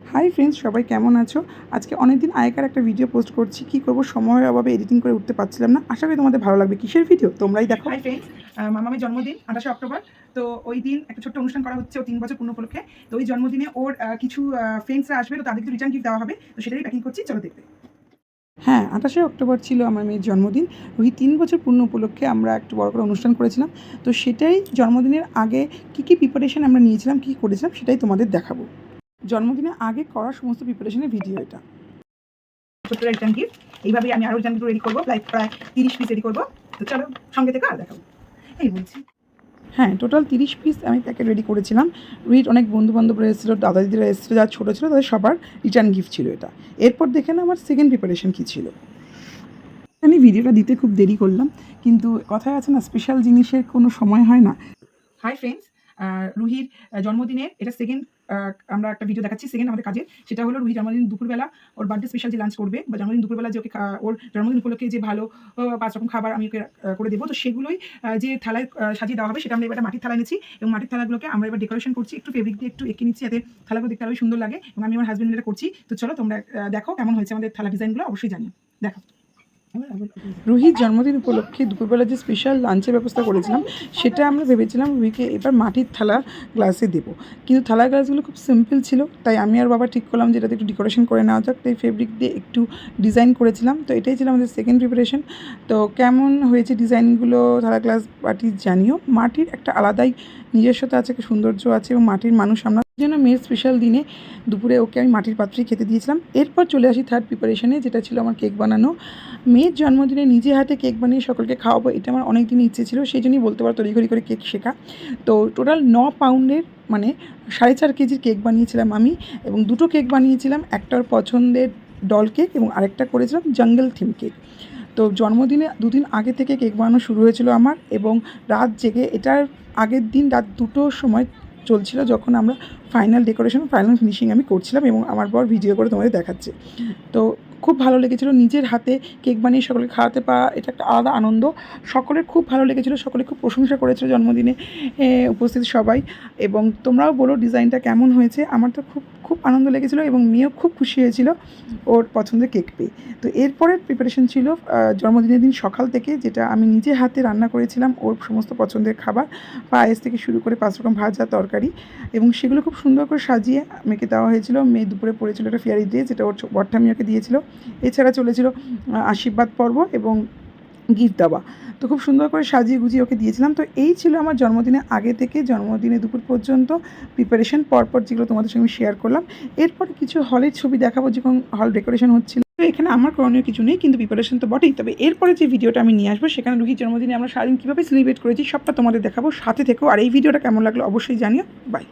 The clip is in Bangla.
হাই ফ্রেন্ডস সবাই কেমন আছো? আজকে অনেক দিন আগেকার একটা ভিডিও পোস্ট করছি। কি করব? সময়ের অভাবে এডিটিং করে উঠতে পারছিলাম না। আশা করি তোমাদের ভালো লাগবে। কিসের ভিডিও তোমরাই দেখো। হাই ফ্রেন্ডস মামামের জন্মদিন আঠাশে অক্টোবর। তো ওই দিন একটা ছোট্ট অনুষ্ঠান করা হচ্ছে ও তিন বছর পূর্ণ উপলক্ষে। তো ওই জন্মদিনে ওর কিছু ফ্রেন্ডসরা আসবে তো তাদেরকে রিটার্ন গিফট দেওয়া হবে। তো সেটাই প্যাকিং করছি। চলো দেখতে। হ্যাঁ আঠাশে অক্টোবর ছিল আমার মেয়ের জন্মদিন। ওই তিন বছর পূর্ণ উপলক্ষে আমরা একটু বড় করে অনুষ্ঠান করেছিলাম। তো সেটাই জন্মদিনের আগে কী কী প্রিপারেশন আমরা নিয়েছিলাম কী করেছিলাম সেটাই তোমাদের দেখাবো। জন্মদিনের আগে করা সমস্ত প্রিপারেশনের ভিডিও এটা। ছোট্ট একজন গিফট এইভাবে আমি আরও রিটার্ন রেডি করব প্রায় প্রায় তিরিশ পিস রেডি করব। তো চলো সঙ্গে থেকে আর দেখাবো। এই বলছি। হ্যাঁ টোটাল তিরিশ পিস আমি প্যাকেট রেডি করেছিলাম। রুহির অনেক বন্ধু বান্ধবরা এসেছিল দাদা দিদিরা এসেছিল যারা ছোটো ছিল তাদের সবার রিটার্ন গিফট ছিল এটা। এরপর দেখে না আমার সেকেন্ড প্রিপারেশন কী ছিল। আমি ভিডিওটা দিতে খুব দেরি করলাম কিন্তু কথায় আছে না স্পেশাল জিনিসের কোনো সময় হয় না। হাই ফ্রেন্ডস রুহির জন্মদিনের এটা সেকেন্ড আমরা একটা ভিডিও দেখাচ্ছি সেকেন্ড আমাদের কাজে সেটা হলো রুহি জন্মদিন দুপুরবেলা ওর বার্থডে স্পেশাল যে লাঞ্চ করবে, বা জন্মদিন দুপুরবেলা যে ওকে ওর জন্মদিন উপলক্ষে যে ভালো পাঁচ রকম খাবার আমি ওকে করে দেবো। তো সেগুলোই যে থালায় সাজিয়ে দেওয়া হবে, সেটা আমরা এবার মাটির থালা এনেছি এবং মাটির থালাগুলোকে আমরা এবার ডেকোরেশন করছি। একটু ফেব্রিক দিয়ে একটু এঁকে নিচ্ছি যাতে থালাগুলো দেখতে আরও সুন্দর লাগে এবং আমি আমার হাজবেন্ড এটা করছি। তো চলো তোমরা দেখো কেমন হয়েছে আমাদের থালা ডিজাইনগুলো অবশ্যই জানি দেখো রুহির জন্মদিন উপলক্ষে দুপুরবেলা যে স্পেশাল লাঞ্চের ব্যবস্থা করেছিলাম, সেটা আমরা ভেবেছিলাম রুহিকে এবার মাটির থালা গ্লাসে দেবো। কিন্তু থালা গ্লাসগুলো খুব সিম্পল ছিল, তাই আমি আর বাবা ঠিক করলাম যে এটাতে একটু ডেকোরেশন করে নেওয়া যাক। তাই ফেব্রিক দিয়ে একটু ডিজাইন করেছিলাম। তো এটাই ছিল আমাদের সেকেন্ড প্রিপারেশন তো কেমন হয়েছে ডিজাইনগুলো থালা গ্লাস বাটি জানিও। মাটির একটা আলাদাই নিজস্বতা আছে, একটা সৌন্দর্য আছে এবং মাটির মানুষ আমরা জন্য মেয়ের স্পেশাল দিনে দুপুরে ওকে আমি মাটির পাত্রেই খেতে দিয়েছিলাম। এরপর চলে আসি থার্ড প্রিপারেশনে যেটা ছিল আমার কেক বানানো। মেয়ের জন্মদিনে নিজে হাতে কেক বানিয়ে সকলকে খাওয়াবো, এটা আমার অনেক দিনই ইচ্ছে ছিল, সেই জন্যই বলতে পারো তড়িঘড়ি করে কেক শেখা। তো টোটাল ন পাউন্ডের মানে সাড়ে চার কেজির কেক বানিয়েছিলাম আমি এবং দুটো কেক বানিয়েছিলাম, একটার পছন্দের ডল কেক এবং আরেকটা করেছিলাম জঙ্গল থিম কেক তো জন্মদিনে দুদিন আগে থেকে কেক বানানো শুরু হয়েছিল আমার এবং রাত জেগে এটার আগের দিন রাত দুটোর সময় চলছিল যখন আমরা ফাইনাল ডেকোরেশন ফাইনাল ফিনিশিং আমি করছিলাম এবং আমার পর ভিডিও করে তোমাদের দেখাচ্ছে। তো খুব ভালো লেগেছিলো নিজের হাতে কেক বানিয়ে সকলকে খাওয়াতে পারা এটা একটা আলাদা আনন্দ। সকলের খুব ভালো লেগেছিলো, সকলে খুব প্রশংসা করেছিল জন্মদিনে উপস্থিত সবাই এবং তোমরাও বলো ডিজাইনটা কেমন হয়েছে। আমার তো খুব খুব আনন্দ লেগেছিলো এবং মেয়েও খুব খুশি হয়েছিল ওর পছন্দের কেক পেয়ে। তো এরপরের প্রিপারেশন ছিল জন্মদিনের দিন সকাল থেকে যেটা আমি নিজে হাতে রান্না করেছিলাম ওর সমস্ত পছন্দের খাবার, পায়েস থেকে শুরু করে পাঁচ রকম ভাজা, তরকারি এবং সেগুলো খুব সুন্দর করে সাজিয়ে মেয়েকে দেওয়া হয়েছিল। মেয়ে দুপুরে পড়েছিল একটা ফেয়ারি ড্রেস যেটা ওর বট্টামিয়াকে দিয়েছিল। এছাড়া চলেছিল আশীর্বাদ পর্ব এবং গিফট দেওয়া। তো খুব সুন্দর করে সাজিয়ে গুজিয়ে ওকে দিয়েছিলাম। তো এই ছিল আমার জন্মদিনে আগে থেকে জন্মদিনে দুপুর পর্যন্ত প্রিপারেশন পরপর যেগুলো তোমাদের সঙ্গে শেয়ার করলাম। এরপর কিছু হলের ছবি দেখাবো যখন হল ডেকোরেশন হচ্ছিল। তো এখানে আমার করণীয় কিছু নেই, কিন্তু প্রিপারেশন তো বটেই। তবে এরপরে যে ভিডিওটা আমি নিয়ে আসব, সেখানে রুহির জন্মদিনে আমরা সারাদিন কীভাবে সেলিব্রেট করেছি, সবটা তোমাদের দেখাবো। সাথে থেকেও। আর এই ভিডিওটা কেমন লাগল অবশ্যই জানিও। বাই